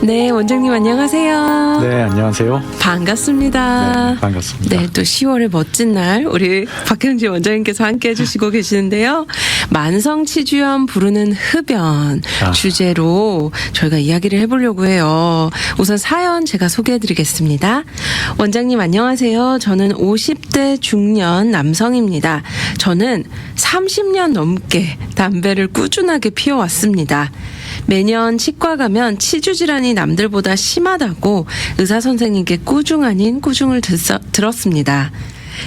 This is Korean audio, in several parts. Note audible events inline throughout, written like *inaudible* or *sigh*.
네, 원장님 안녕하세요. 네, 안녕하세요. 반갑습니다. 네, 반갑습니다. 네, 또 10월의 멋진 날 우리 박형지 원장님께서 함께 해주시고 계시는데요. 만성치주염 부르는 흡연 아. 주제로 저희가 이야기를 해보려고 해요. 우선 사연 제가 소개해드리겠습니다. 원장님 안녕하세요. 저는 50대 중년 남성입니다. 저는 30년 넘게 담배를 꾸준하게 피워왔습니다. 매년 치과 가면 치주 질환이 남들보다 심하다고 의사 선생님께 꾸중 아닌 꾸중을 듣- 들었습니다.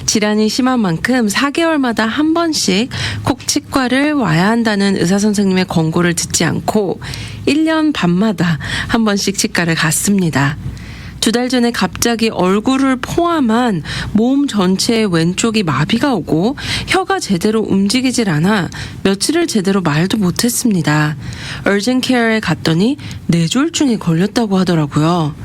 질환이 심한 만큼 4개월마다 한 번씩 꼭 치과를 와야 한다는 의사 선생님의 권고를 듣지 않고 1년 반마다 한 번씩 치과를 갔습니다. 두 달 전에 갑자기 얼굴을 포함한 몸 전체의 왼쪽이 마비가 오고 혀가 제대로 움직이질 않아 며칠을 제대로 말도 못했습니다. 얼젠 케어에 갔더니 뇌졸중에 걸렸다고 하더라고요.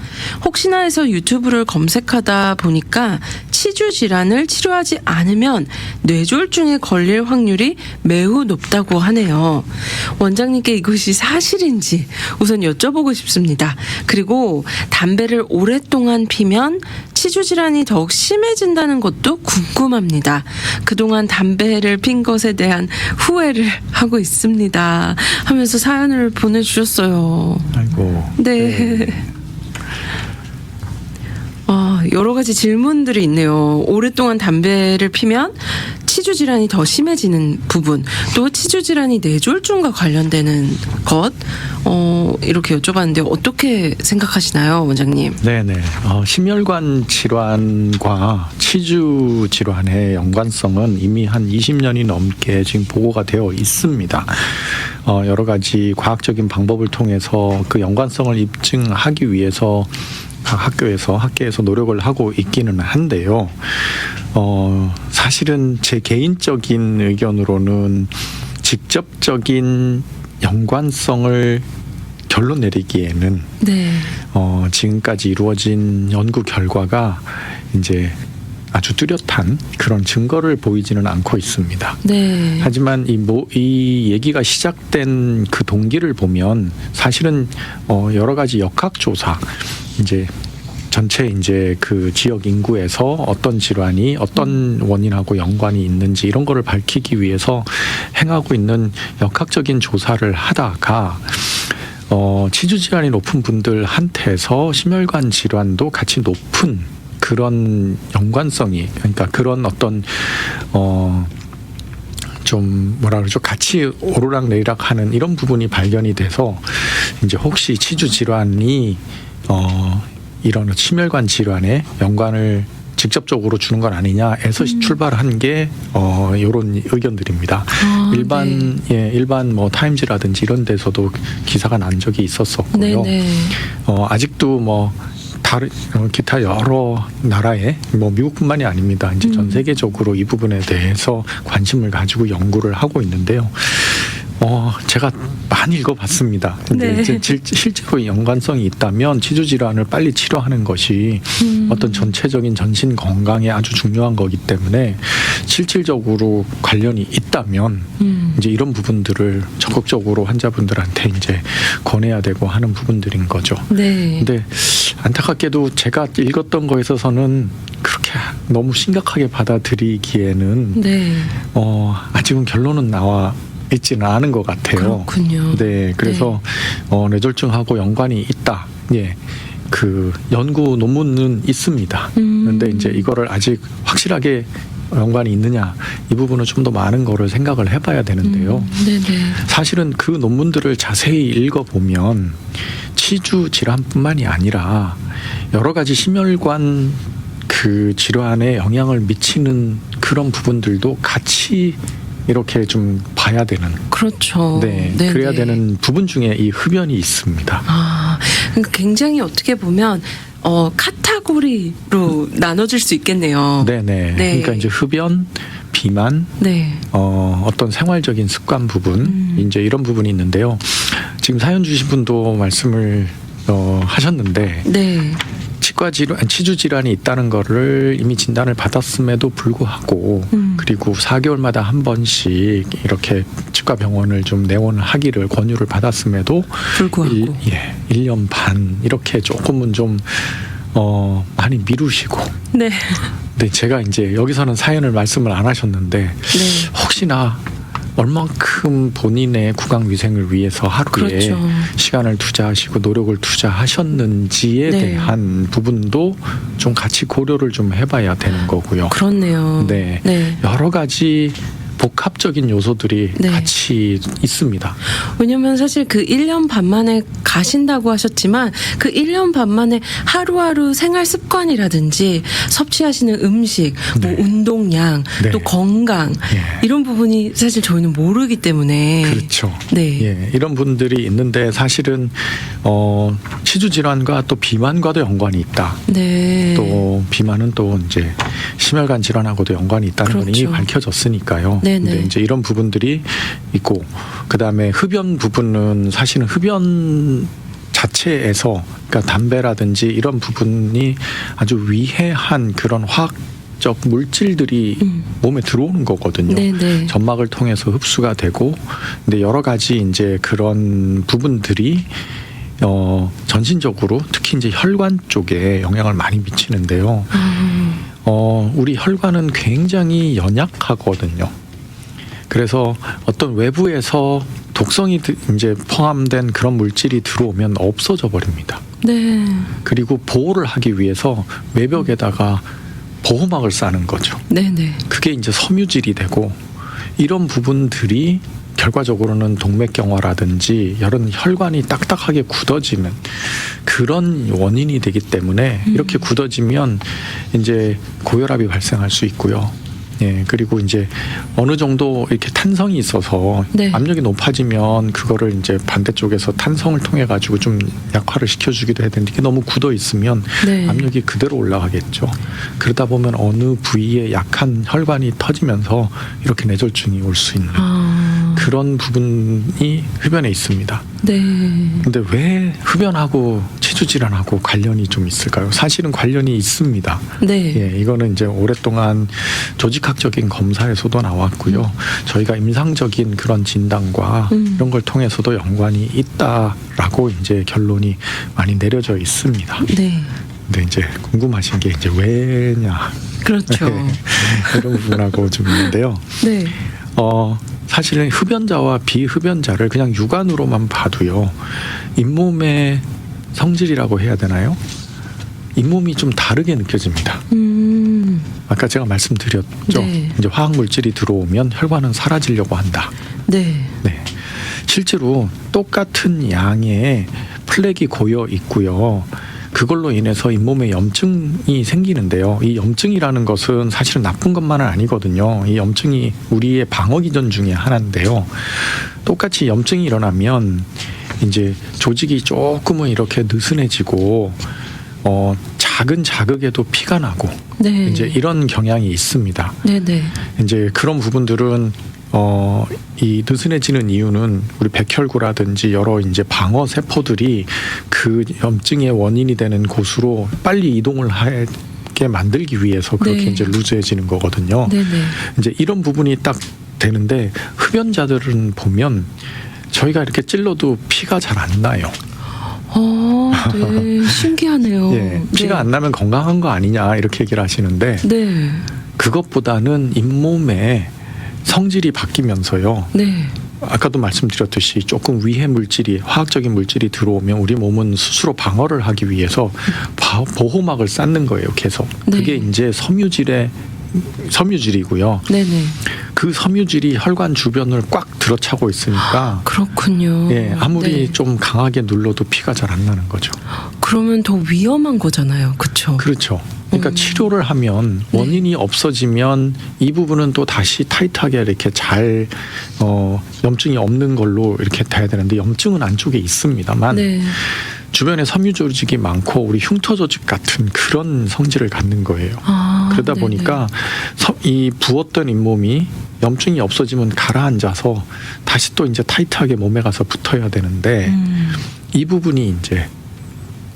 혹시나 해서 유튜브를 검색하다 보니까 치주 질환을 치료하지 않으면 뇌졸중에 걸릴 확률이 매우 높다고 하네요. 원장님께 이것이 사실인지 우선 여쭤보고 싶습니다. 그리고 담배를 오 랫동안 피면 치주 질환이 더욱 심해진다는 것도 궁금합니다. 그동안 담배를 핀 것에 대한 후회를 하고 있습니다. 하면서 사연을 보내주셨어요. 아이고. 네. 아, 여러 가지 질문들이 있네요. 오랫동안 담배를 피면 치주 질환이 더 심해지는 부분, 또 치주 질환이 뇌졸중과 관련되는 것, 어, 이렇게 여쭤봤는데 어떻게 생각하시나요, 원장님? 네네. 어, 심혈관 질환과 치주 질환의 연관성은 이미 한 20년이 넘게 지금 보고가 되어 있습니다. 어, 여러 가지 과학적인 방법을 통해서 그 연관성을 입증하기 위해서 각 학교에서 학계에서 노력을 하고 있기는 한데요. 어, 사실은 제 개인적인 의견으로는 직접적인 연관성을 결론 내리기에는 네. 어, 지금까지 이루어진 연구 결과가 이제 아주 뚜렷한 그런 증거를 보이지는 않고 있습니다. 네. 하지만 이, 모, 이 얘기가 시작된 그 동기를 보면 사실은 어, 여러 가지 역학조사 이제 전체 이제 그 지역 인구에서 어떤 질환이 어떤 원인하고 연관이 있는지 이런 거를 밝히기 위해서 행하고 있는 역학적인 조사를 하다가 어, 치주 질환이 높은 분들한테서 심혈관 질환도 같이 높은 그런 연관성이 그러니까 그런 어떤 어. 좀 뭐라 그러죠 같이 오르락 내리락 하는 이런 부분이 발견이 돼서 이제 혹시 치주 질환이 어 이런 심혈관 질환에 연관을 직접적으로 주는 건 아니냐에서 출발한 게어 이런 의견들입니다. 아, 일반 예 일반 뭐 타임즈라든지 이런 데서도 기사가 난 적이 있었었고요. 네, 네. 어 아직도 뭐 다른 어, 기타 여러 나라에 뭐 미국뿐만이 아닙니다. 이제 전 음. 세계적으로 이 부분에 대해서 관심을 가지고 연구를 하고 있는데요. 어 제가 많이 읽어봤습니다. 근데 네. 이제 질- 실제로 연관성이 있다면 치주 질환을 빨리 치료하는 것이 음. 어떤 전체적인 전신 건강에 아주 중요한 거기 때문에 실질적으로 관련이 있다면 음. 이제 이런 부분들을 적극적으로 환자분들한테 이제 권해야 되고 하는 부분들인 거죠. 네. 근데 안타깝게도 제가 읽었던 거에 있어서는 그렇게 너무 심각하게 받아들이기에는 네. 어 아직은 결론은 나와 있지는 않은 것 같아요. 그렇군요. 네, 그래서 어 뇌졸중하고 연관이 있다. 예. 그 연구 논문은 있습니다. 음. 그런데 이제 이거를 아직 확실하게 연관이 있느냐 이 부분은 좀 더 많은 거를 생각을 해봐야 되는데요. 음, 네네. 사실은 그 논문들을 자세히 읽어보면 치주 질환뿐만이 아니라 여러 가지 심혈관 그 질환에 영향을 미치는 그런 부분들도 같이 이렇게 좀 봐야 되는 그렇죠. 네, 네네. 그래야 되는 부분 중에 이 흡연이 있습니다. 아, 그러니까 굉장히 어떻게 보면 어 카타 고리로 나눠질 수 있겠네요. 네네. 네. 그러니까 이제 흡연, 비만, 네. 어, 어떤 생활적인 습관 부분, 음. 이제 이런 부분이 있는데요. 지금 사연 주신 분도 말씀을 어, 하셨는데 네. 치- 치과 질환, 치주 질환이 있다는 거를 이미 진단을 받았음에도 불구하고 음. 그리고 4개월마다 한 번씩 이렇게 치과 병원을 좀 내원을 하기를 권유를 받았음에도 불구하고. 일, 예, 1년 반 이렇게 조금은 좀 어, 많이 미루시고 네. 근데 제가 이제 여기서는 사연을 말씀을 안 하셨는데 네. 혹시나 얼만큼 본인의 구강 위생을 위해서 하루에 그렇죠. 시간을 투자하시고 노력을 투자하셨는지에 네. 대한 부분도 좀 같이 고려를 좀 해봐야 되는 거고요. 그렇네요. 네. 네. 여러 가지 복합적인 요소들이 네. 같이 있습니다. 왜냐면 사실 그 1년 반 만에 가신다고 하셨지만 그 1년 반 만에 하루하루 생활 습관이라든지 섭취하시는 음식, 네. 뭐 운동량, 네. 또 건강 예. 이런 부분이 사실 저희는 모르기 때문에 그렇죠. 네. 예, 이런 분들이 있는데 사실은 어, 치주 질환과 또 비만과도 연관이 있다. 네. 또 비만은 또 이제 심혈관 질환하고도 연관이 있다는 건 이미 그렇죠. 밝혀졌으니까요. 네네. 근데 이제 이런 부분들이 있고 그다음에 흡연 부분은 사실은 흡연 자체에서 그러니까 담배라든지 이런 부분이 아주 위해한 그런 화학 적 물질들이 음. 몸에 들어오는 거거든요. 네네. 점막을 통해서 흡수가 되고 근데 여러 가지 이제 그런 부분들이 어 전신적으로 특히 이제 혈관 쪽에 영향을 많이 미치는데요. 음, 어 우리 혈관은 굉장히 연약하거든요. 그래서 어떤 외부에서 독성이 드- 이제 포함된 그런 물질이 들어오면 없어져 버립니다. 네. 그리고 보호를 하기 위해서 외벽에다가 보호막을 싸는 거죠. 네 네. 그게 이제 섬유질이 되고 이런 부분들이 결과적으로는 동맥경화라든지 이런 혈관이 딱딱하게 굳어지는 그런 원인이 되기 때문에 음. 이렇게 굳어지면 이제 고혈압이 발생할 수 있고요. 예, 그리고 이제 어느 정도 이렇게 탄성이 있어서 네. 압력이 높아지면 그거를 이제 반대쪽에서 탄성을 통해 가지고 좀 약화를 시켜주기도 해야 되는데 이게 너무 굳어 있으면 네. 압력이 그대로 올라가겠죠. 그러다 보면 어느 부위에 약한 혈관이 터지면서 이렇게 뇌졸중이 올 수 있는 아. 그런 부분이 흡연에 있습니다. 네. 근데 왜 흡연하고 치주 질환하고 관련이 좀 있을까요? 사실은 관련이 있습니다. 네. 예, 이거는 이제 오랫동안 조직학적인 검사에서도 나왔고요. 저희가 임상적인 그런 진단과 음. 이런 걸 통해서도 연관이 있다라고 이제 결론이 많이 내려져 있습니다. 네. 근데 이제 궁금하신 게 이제 왜냐 그렇죠. *laughs* 이런 부분하고 좀 있는데요. 네. 어 사실은 흡연자와 비흡연자를 그냥 육안으로만 봐도요 잇몸의 성질이라고 해야 되나요? 잇몸이 좀 다르게 느껴집니다. 음. 아까 제가 말씀드렸죠. 네. 이제 화학 물질이 들어오면 혈관은 사라지려고 한다. 네. 네. 실제로 똑같은 양의 플렉이 고여 있고요. 그걸로 인해서 잇몸에 염증이 생기는데요. 이 염증이라는 것은 사실은 나쁜 것만은 아니거든요. 이 염증이 우리의 방어 기전 중에 하나인데요. 똑같이 염증이 일어나면 이제 조직이 조금은 이렇게 느슨해지고 어 작은 자극에도 피가 나고 네. 이제 이런 경향이 있습니다. 네 네. 이제 그런 부분들은 어, 이 느슨해지는 이유는 우리 백혈구라든지 여러 이제 방어 세포들이 그 염증의 원인이 되는 곳으로 빨리 이동을 하게 만들기 위해서 그렇게 네. 이제 루즈해지는 거거든요. 네네. 이제 이런 부분이 딱 되는데 흡연자들은 보면 저희가 이렇게 찔러도 피가 잘 안 나요. 어, 네. *laughs* 신기하네요. 예, 피가 네. 안 나면 건강한 거 아니냐 이렇게 얘기를 하시는데 네. 그것보다는 잇몸에 성질이 바뀌면서요. 네. 아까도 말씀드렸듯이 조금 위해 물질이 화학적인 물질이 들어오면 우리 몸은 스스로 방어를 하기 위해서 바- 보호막을 쌓는 거예요. 계속 네. 그게 이제 섬유질의 섬유질이고요. 네네. 그 섬유질이 혈관 주변을 꽉 들어차고 있으니까 그렇군요. 예 아무리 네. 좀 강하게 눌러도 피가 잘 안 나는 거죠. 그러면 더 위험한 거잖아요. 그렇죠. 그렇죠. 그러니까 음. 치료를 하면 네. 원인이 없어지면 이 부분은 또 다시 타이트하게 이렇게 잘 어, 염증이 없는 걸로 이렇게 돼야 되는데 염증은 안쪽에 있습니다만 네. 주변에 섬유 조직이 많고 우리 흉터 조직 같은 그런 성질을 갖는 거예요. 아, 그러다 네네. 보니까 서- 이 부었던 잇몸이 염증이 없어지면 가라앉아서 다시 또 이제 타이트하게 몸에 가서 붙어야 되는데 음, 이 부분이 이제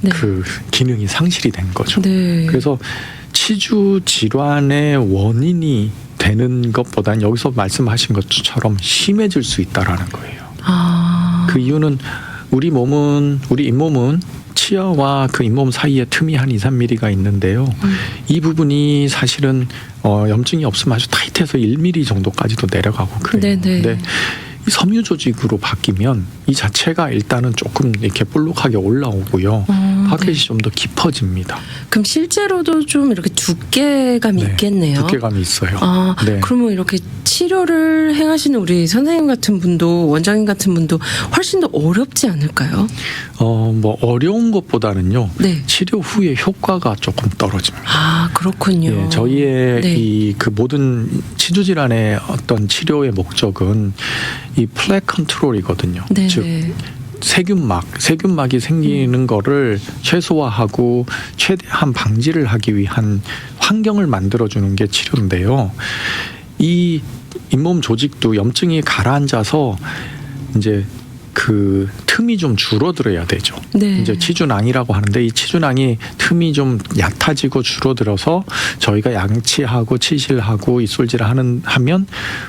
네. 그 기능이 상실이 된 거죠. 네. 그래서 치주 질환의 원인이 되는 것보다는 여기서 말씀하신 것처럼 심해질 수 있다라는 거예요. 아. 그 이유는 우리 몸은 우리 잇몸은 치아와 그 잇몸 사이에 틈이 한 2, 3mm가 있는데요. 음. 이 부분이 사실은 어, 염증이 없으면 아주 타이트해서 1mm 정도까지도 내려가고 그래요. 네네. 근데 이 섬유 조직으로 바뀌면 이 자체가 일단은 조금 이렇게 볼록하게 올라오고요. 어, 파켓이 네. 좀더 깊어집니다. 그럼 실제로도 좀 이렇게 두께감이 네, 있겠네요. 두께감이 있어요. 아, 네. 그러면 이렇게 치료를 행하시는 우리 선생님 같은 분도 원장님 같은 분도 훨씬 더 어렵지 않을까요? 어, 뭐 어려운 것보다는요. 네. 치료 후에 효과가 조금 떨어집니다. 아, 그렇군요. 예, 저희의 네. 이그 모든 치주 질환의 어떤 치료의 목적은 이 플렉 컨트롤이거든요. 네. 즉 세균막, 세균막이 생기는 거를 최소화하고 최대한 방지를 하기 위한 환경을 만들어 주는 게 치료인데요. 이 잇몸 조직도 염증이 가라앉아서 이제 그 틈이 좀 줄어들어야 되죠. 네. 이제 치주낭이라고 하는데 이 치주낭이 틈이 좀 얕아지고 줄어들어서 저희가 양치하고 치실하고 입술질 하는 하면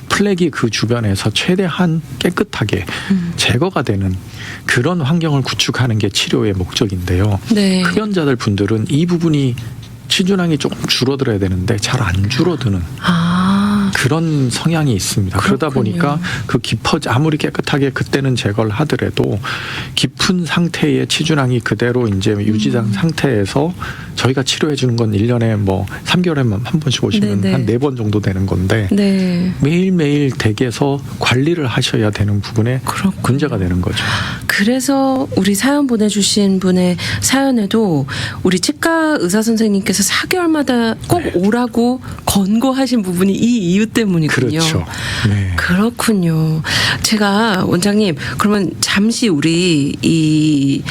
플렉이 그 주변에서 최대한 깨끗하게 음. 제거가 되는 그런 환경을 구축하는 게 치료의 목적인데요. 네. 흡연자들 분들은 이 부분이 치주낭이 조금 줄어들어야 되는데 잘 안 줄어드는 아, 그런 성향이 있습니다. 그러다 그렇군요. 보니까 그 깊어지 아무리 깨끗하게 그때는 제거를 하더라도 깊은 상태의 치주낭이 그대로 이제 유지된 음. 상태에서 저희가 치료해 주는 건 1년에 뭐 3개월에만 한 번씩 오시면. 한 네 번 정도 되는 건데 네. 매일매일 댁에서 관리를 하셔야 되는 부분에 그렇군요. 문제가 되는 거죠. 그래서 우리 사연 보내주신 분의 사연에도 우리 치과 의사 선생님께서 4개월마다 꼭 네. 오라고 권고하신 부분이 이 이유 때문이군요. 그렇죠. 네. 그렇군요. 제가 원장님 그러면 잠시 우리 이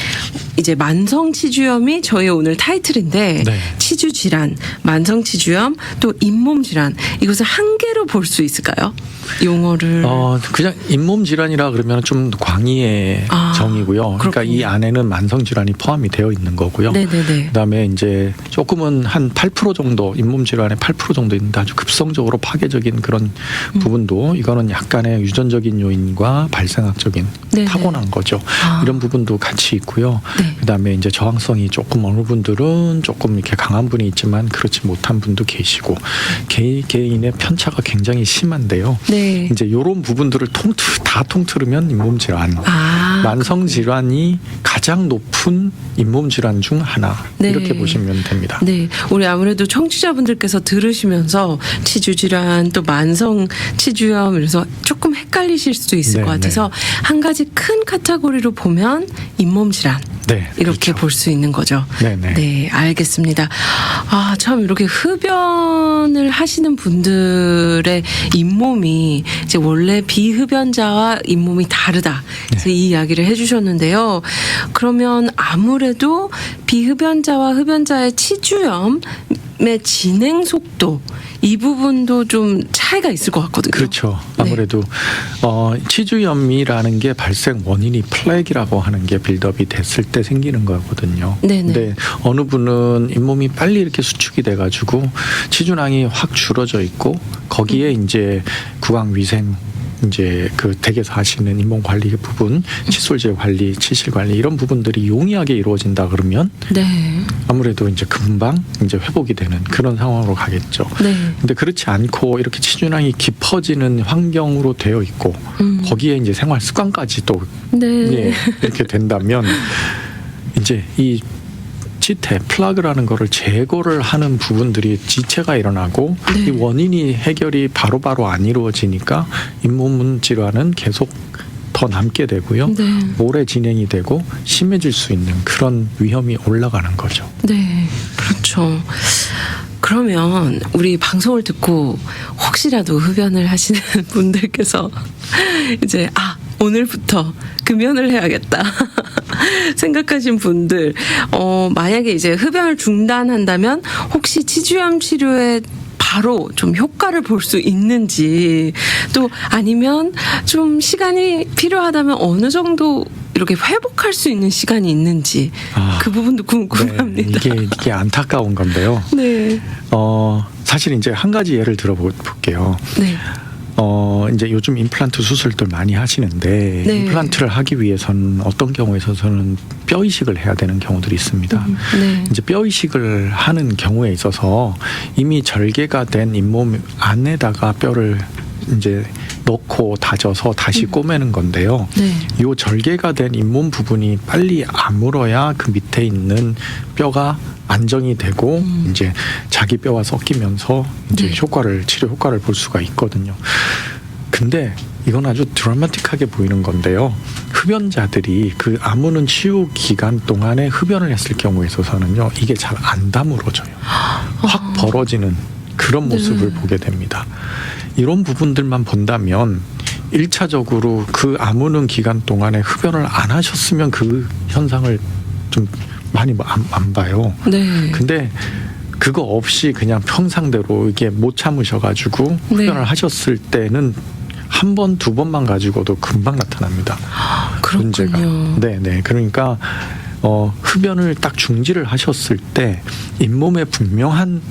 이제 만성 치주염이 저희 오늘 타이틀인데 네. 치주 질환, 만성 치주염, 또 잇몸 질환 이것을 한 개로 볼 수 있을까요? 용어를 어 그냥 잇몸 질환이라 그러면 좀 광의의 아, 정이고요. 그러니까 그렇군요. 이 안에는 만성 질환이 포함이 되어 있는 거고요. 네네네. 그다음에 이제 조금은 한 8% 정도 잇몸 질환의 8% 정도 있는데 아주 급성적으로 파괴적인 그런 음. 부분도 이거는 약간의 유전적인 요인과 발생학적인 네네. 타고난 거죠. 아. 이런 부분도 같이 있고요. 네. 그다음에 이제 저항성이 조금 어느 분들은 조금 이렇게 강한 분이 있지만 그렇지 못한 분도 계시고 개인 개인의 편차가 굉장히 심한데요. 네. 이제 이런 부분들을 통틀 다 통틀으면 잇몸 질환. 아, 만성 질환이 가장 높은 잇몸 질환 중 하나 네. 이렇게 보시면 됩니다. 네, 우리 아무래도 청취자분들께서 들으시면서 치주 질환 또 만성 치주염 그래서 조금 헷갈리실 수도 있을 네, 것 같아서 한 가지 큰 카테고리로 보면 잇몸 질환 네, 이렇게 그렇죠. 볼수 있는 거죠. 네네. 네, 알겠습니다. 아, 참 이렇게 흡연을 하시는 분들의 잇몸이 이제 원래 비흡연자와 잇몸이 다르다. 그래서 네. 이 이야기를 해주셨는데요. 그러면 아무래도 비흡연자와 흡연자의 치주염 의 진행 속도 이 부분도 좀 차이가 있을 것 같거든요. 그렇죠. 네. 아무래도 어, 치주염이라는 게 발생 원인이 플렉이라고 하는 게 빌드업이 됐을 때 생기는 거거든요. 네네. 근데 어느 분은 잇몸이 빨리 이렇게 수축이 돼가지고 치주낭이 확 줄어져 있고 거기에 음. 이제 구강 위생 이제 그 댁에서 하시는 잇몸 관리 부분, 칫솔제 관리, 치실 관리 이런 부분들이 용이하게 이루어진다 그러면 네. 아무래도 이제 금방 이제 회복이 되는 그런 상황으로 가겠죠. 네. 근데 그렇지 않고 이렇게 치주낭이 깊어지는 환경으로 되어 있고 음. 거기에 이제 생활 습관까지 또 네. 예, 이렇게 된다면 *laughs* 이제 이 지태 플라그라는 거를 제거를 하는 부분들이 지체가 일어나고 네. 이 원인이 해결이 바로 바로 안 이루어지니까 잇몸 질환은 계속 더 남게 되고요. 네. 오래 진행이 되고 심해질 수 있는 그런 위험이 올라가는 거죠. 네, 그렇죠. 그러면 우리 방송을 듣고 혹시라도 흡연을 하시는 *laughs* 분들께서 이제 아 오늘부터 금연을 해야겠다 *laughs* 생각하신 분들 어 만약에 이제 흡연을 중단한다면 혹시 치주염 치료에 바로 좀 효과를 볼 수 있는지 또 아니면 좀 시간이 필요하다면 어느 정도 이렇게 회복할 수 있는 시간이 있는지 아, 그 부분도 네, 궁금합니다. 이게 이게 안타까운 건데요. *laughs* 네. 어 사실 이제 한 가지 예를 들어볼게요. 네. 어 이제 요즘 임플란트 수술들 많이 하시는데 네. 임플란트를 하기 위해서는 어떤 경우에 있어서는 뼈 이식을 해야 되는 경우들이 있습니다. 음, 네. 이제 뼈 이식을 하는 경우에 있어서 이미 절개가 된 잇몸 안에다가 뼈를 이제 넣고 다져서 다시 음. 꼬매는 건데요. 네. 요 절개가 된 잇몸 부분이 빨리 아물어야 그 밑에 있는 뼈가 안정이 되고 음. 이제 자기 뼈와 섞이면서 이제 네. 효과를 치료 효과를 볼 수가 있거든요. 근데 이건 아주 드라마틱하게 보이는 건데요. 흡연자들이 그 아무는 치유 기간 동안에 흡연을 했을 경우에 있어서는요, 이게 잘 안 다물어져요. 확 벌어지는 그런 모습을 네. 보게 됩니다. 이런 부분들만 본다면 일차적으로 그 아무는 기간 동안에 흡연을 안 하셨으면 그 현상을 좀 많이 뭐 안, 안 봐요. 네. 근데 그거 없이 그냥 평상대로 이게 못 참으셔가지고 네. 흡연을 하셨을 때는 한 번, 두 번만 가지고도 금방 나타납니다. 문제가. 그렇군요. 네, 네. 그러니까 어, 흡연을 딱 중지를 하셨을 때 잇몸에 분명한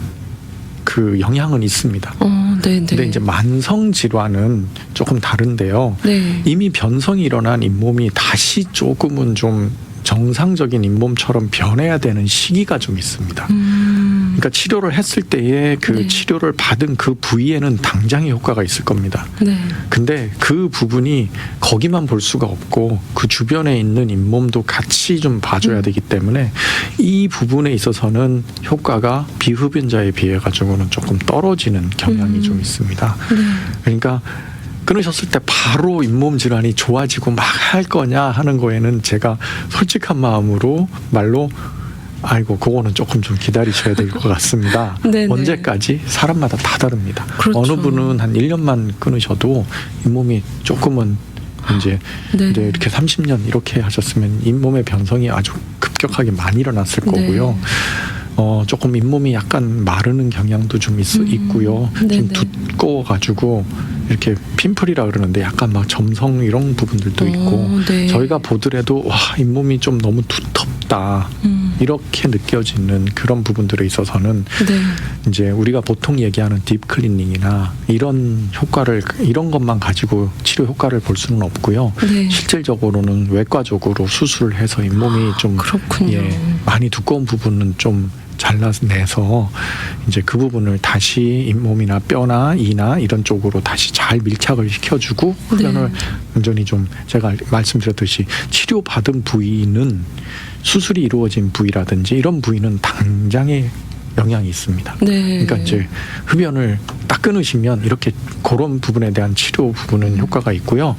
그 영향은 있습니다. 어, 네, 네. 근데 이제 만성 질환은 조금 다른데요. 네. 이미 변성이 일어난 잇몸이 다시 조금은 좀 정상적인 잇몸처럼 변해야 되는 시기가 좀 있습니다. 음. 그러니까 치료를 했을 때에 그 네. 치료를 받은 그 부위에는 당장의 효과가 있을 겁니다. 네. 근데 그 부분이 거기만 볼 수가 없고 그 주변에 있는 잇몸도 같이 좀 봐줘야 음. 되기 때문에 이 부분에 있어서는 효과가 비흡연자에 비해 가지고는 조금 떨어지는 경향이 음. 좀 있습니다. 네. 그러니까 끊으셨을 때 바로 잇몸 질환이 좋아지고 막 할 거냐 하는 거에는 제가 솔직한 마음으로 말로 아이고 그거는 조금 좀 기다리셔야 될 것 같습니다. 네네. *laughs* 언제까지 사람마다 다 다릅니다. 그렇죠. 어느 분은 한 1년만 끊으셔도 잇몸이 조금은 이제 네. 이제 이렇게 30년 이렇게 하셨으면 잇몸의 변성이 아주 급격하게 많이 일어났을 네. 거고요. 어 조금 잇몸이 약간 마르는 경향도 좀 있, 음, 있고요. 네네. 좀 두꺼워 가지고 이렇게 핀플이라 그러는데 약간 막 점성 이런 부분들도 있고 어, 네. 저희가 보더라도 와 잇몸이 좀 너무 두텁다 음. 이렇게 느껴지는 그런 부분들에 있어서는 네. 이제 우리가 보통 얘기하는 딥 클리닝이나 이런 효과를 이런 것만 가지고 치료 효과를 볼 수는 없고요. 네. 실질적으로는 외과적으로 수술을 해서 잇몸이 좀 그렇군요. 예, 많이 두꺼운 부분은 좀 잘라내서 이제 그 부분을 다시 잇몸이나 뼈나 이나 이런 쪽으로 다시 잘 밀착을 시켜주고 흡연을 네. 완전히 좀 제가 말씀드렸듯이 치료 받은 부위는 수술이 이루어진 부위라든지 이런 부위는 당장의 영향이 있습니다. 네. 그러니까 이제 흡연을 딱 끊으시면 이렇게 그런 부분에 대한 치료 부분은 효과가 있고요.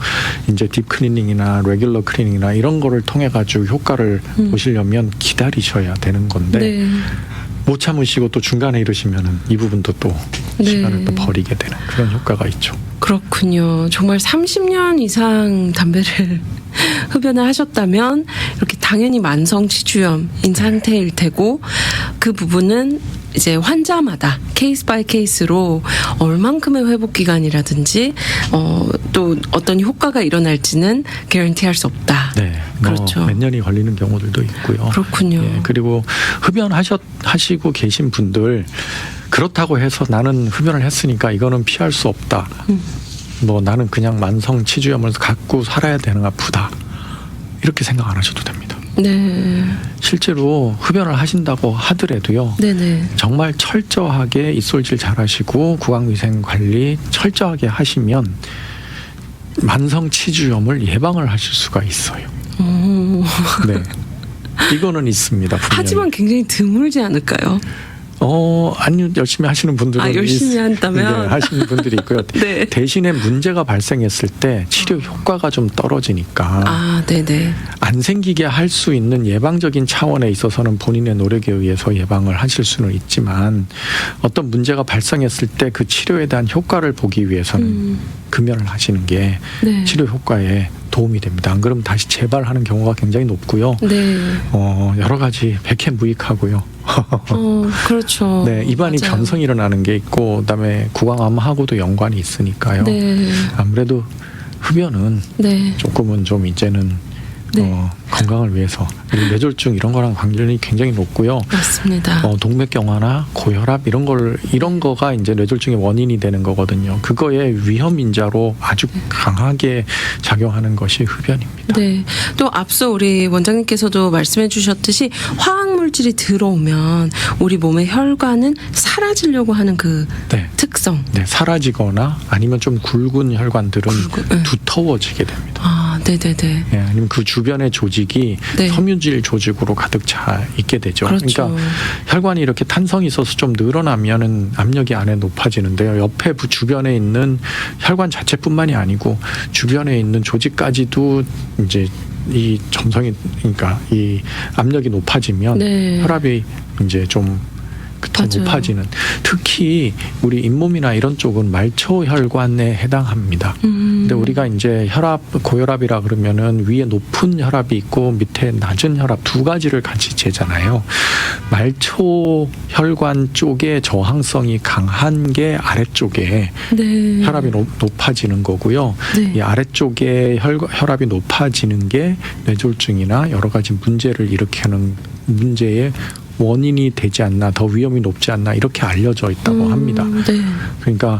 이제 딥 클리닝이나 레귤러 클리닝이나 이런 거를 통해 가지고 효과를 음. 보시려면 기다리셔야 되는 건데 네. 못 참으시고 또 중간에 이러시면은 이 부분도 또 네. 시간을 또 버리게 되는 그런 효과가 있죠. 그렇군요. 정말 30년 이상 담배를 *laughs* 흡연을 하셨다면 이렇게 당연히 만성 치주염인 상태일 테고 그 부분은 이제 환자마다 케이스 바이 케이스로 얼만큼의 회복 기간이라든지 어, 또 어떤 효과가 일어날지는 개런티할 수 없다. 네, 그렇죠. 뭐몇 년이 걸리는 경우들도 있고요. 그렇군요. 예, 그리고 흡연하셨 하시고 계신 분들 그렇다고 해서 나는 흡연을 했으니까 이거는 피할 수 없다. 음. 뭐 나는 그냥 만성 치주염을 갖고 살아야 되는 아프다. 이렇게 생각 안 하셔도 됩니다. 네. 실제로 흡연을 하신다고 하더라도요. 네네. 정말 철저하게 입솔질 잘하시고 구강위생 관리 철저하게 하시면 만성 치주염을 예방을 하실 수가 있어요. 어, 네. 이거는 있습니다. 분명히. 하지만 굉장히 드물지 않을까요? 어 아니요 열심히 하시는 분들은 아, 열심히 있- 한다면? 네, 하시는 분들이 있고요. *laughs* 네. 대신에 문제가 발생했을 때 치료 효과가 좀 떨어지니까 아, 네네. 안 생기게 할 수 있는 예방적인 차원에 있어서는 본인의 노력에 의해서 예방을 하실 수는 있지만 어떤 문제가 발생했을 때 그 치료에 대한 효과를 보기 위해서는 음, 금연을 하시는 게 네. 치료 효과에 도움이 됩니다. 안 그러면 다시 재발하는 경우가 굉장히 높고요. 네. 어, 여러 가지 백해무익하고요. 어, 그렇죠. *laughs* 네, 입안이 맞아요. 변성이 일어나는 게 있고 그다음에 구강암하고도 연관이 있으니까요. 네. 아무래도 흡연은 네. 조금은 좀 이제는 네. 어, 건강을 위해서 그리고 뇌졸중 이런 거랑 관련이 굉장히 높고요. 맞습니다. 어, 동맥경화나 고혈압 이런 걸 이런 거가 이제 뇌졸중의 원인이 되는 거거든요. 그거의 위험 인자로 아주 강하게 작용하는 것이 흡연입니다. 네. 또 앞서 우리 원장님께서도 말씀해 주셨듯이 화학 물질이 들어오면 우리 몸의 혈관은 사라지려고 하는 그 네. 특성. 네, 사라지거나 아니면 좀 굵은 혈관들은 굵은, 네. 두터워지게 됩니다. 아, 네, 네, 네. 예, 아니면 그 주변의 조직이 네. 섬유질 조직으로 가득 차 있게 되죠. 그렇죠. 러니까 혈관이 이렇게 탄성이 있어서 좀 늘어나면은 압력이 안에 높아지는데요. 옆에 부- 주변에 있는 혈관 자체뿐만이 아니고 주변에 있는 조직까지도 이제 이 점성이 그러니까 이 압력이 높아지면 네. 혈압이 이제 좀 더. 높아지는 특히 우리 잇몸이나 이런 쪽은 말초 혈관에 해당합니다. 음. 근데 우리가 이제 혈압 고혈압이라 그러면은 위에 높은 혈압이 있고 밑에 낮은 혈압 두 가지를 같이 재잖아요. 말초 혈관 쪽에 저항성이 강한 게 아래쪽에 네. 혈압이 높, 높아지는 거고요. 네. 이 아래쪽에 혈, 혈압이 높아지는 게 뇌졸중이나 여러 가지 문제를 일으키는 문제의 원인이 되지 않나 더 위험이 높지 않나 이렇게 알려져 있다고 음, 합니다. 네. 그러니까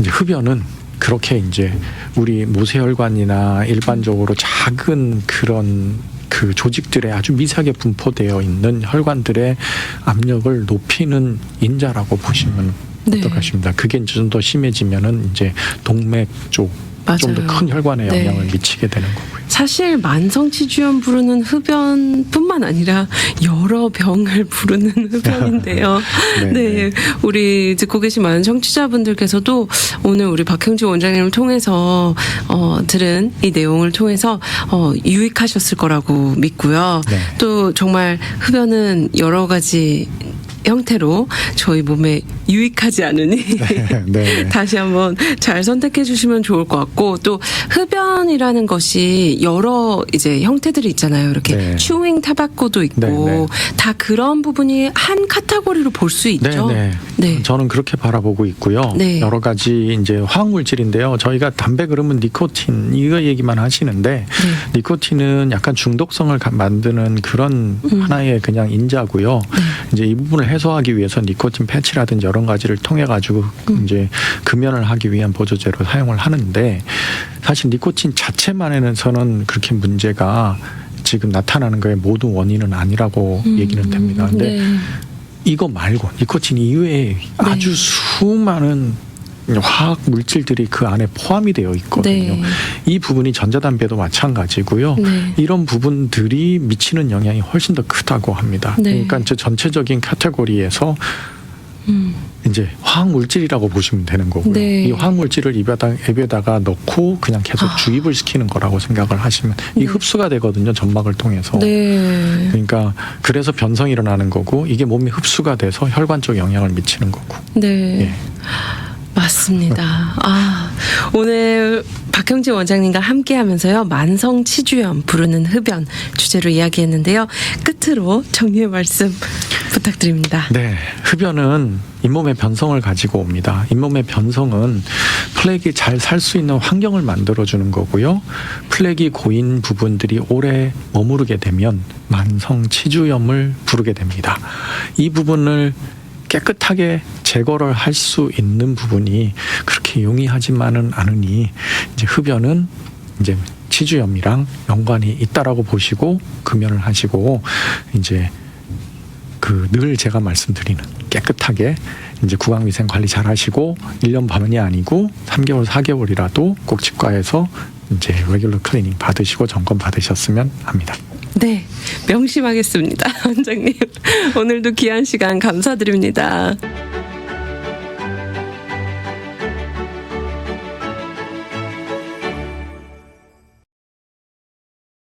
이제 흡연은 그렇게 이제 우리 모세혈관이나 일반적으로 작은 그런 그 조직들에 아주 미세하게 분포되어 있는 혈관들의 압력을 높이는 인자라고 보시면 네. 어떨까십니다. 그게 이제 좀 더 심해지면은 이제 동맥 쪽 좀 더. 큰 혈관에 네. 영향을 미치게 되는 거고요. 사실 만성치주염 부르는 흡연뿐만 아니라 여러 병을 *laughs* 부르는 흡연인데요. *laughs* 네, 네, 우리 듣고 계신 많은 청취자분들께서도 오늘 우리 박형주 원장님을 통해서 어, 들은 이 내용을 통해서 어, 유익하셨을 거라고 믿고요. 네. 또 정말 흡연은 여러 가지 형태로 저희 몸에 유익하지 않으니 *laughs* 네. *laughs* 다시 한번 잘 선택해 주시면 좋을 것 같고 또 흡연이라는 것이 여러 이제 형태들이 있잖아요. 이렇게 네. 추잉 타바코도 있고 네, 네. 다 그런 부분이 한 카테고리로 볼 수 있죠. 네, 네. 저는 그렇게 바라보고 있고요. 네. 여러 가지 이제 화학 물질인데요. 저희가 담배 그러면 니코틴 이거 얘기만 하시는데 네. 니코틴은 약간 중독성을 가- 만드는 그런 음. 하나의 그냥 인자고요. 네. 이제 이 부분을 해 소하기 위해서 니코틴 패치라든지 여러 가지를 통해 가지고 음. 이제 금연을 하기 위한 보조제로 사용을 하는데 사실 니코틴 자체만에서는 그렇게 문제가 지금 나타나는 거의 모든 원인은 아니라고 음, 얘기는 됩니다. 근데 네. 이거 말고 니코틴 이외에 아주 수많은 화학 물질들이 그 안에 포함이 되어 있거든요. 네. 이 부분이 전자담배도 마찬가지고요. 네. 이런 부분들이 미치는 영향이 훨씬 더 크다고 합니다. 네. 그러니까 저 전체적인 카테고리에서 음. 이제 화학 물질이라고 보시면 되는 거고요. 네. 이 화학 물질을 입에다 입에다가 넣고 그냥 계속 아. 주입을 시키는 거라고 생각을 하시면 이 네. 흡수가 되거든요. 점막을 통해서. 네. 그러니까 그래서 변성이 일어나는 거고 이게 몸에 흡수가 돼서 혈관 쪽에 영향을 미치는 거고. 네. 예. 맞습니다. 아, 오늘 박형진 원장님과 함께 하면서요, 만성 치주염 부르는 흡연 주제로 이야기했는데요. 끝으로 정리의 말씀 부탁드립니다. 네, 흡연은 잇몸의 변성을 가지고 옵니다. 잇몸의 변성은 플렉이 잘 살 수 있는 환경을 만들어주는 거고요. 플렉이 고인 부분들이 오래 머무르게 되면 만성 치주염을 부르게 됩니다. 이 부분을 깨끗하게 제거를 할 수 있는 부분이 그렇게 용이하지만은 않으니 이제 흡연은 이제 치주염이랑 연관이 있다라고 보시고 금연을 하시고 이제 그 늘 제가 말씀드리는 깨끗하게 이제 구강위생 관리 잘 하시고 1년 반이 아니고 3개월, 4개월이라도 꼭 치과에서 이제 레귤러 클리닝 받으시고 점검 받으셨으면 합니다. 네, 명심하겠습니다. *laughs* 원장님. 오늘도 귀한 시간 감사드립니다.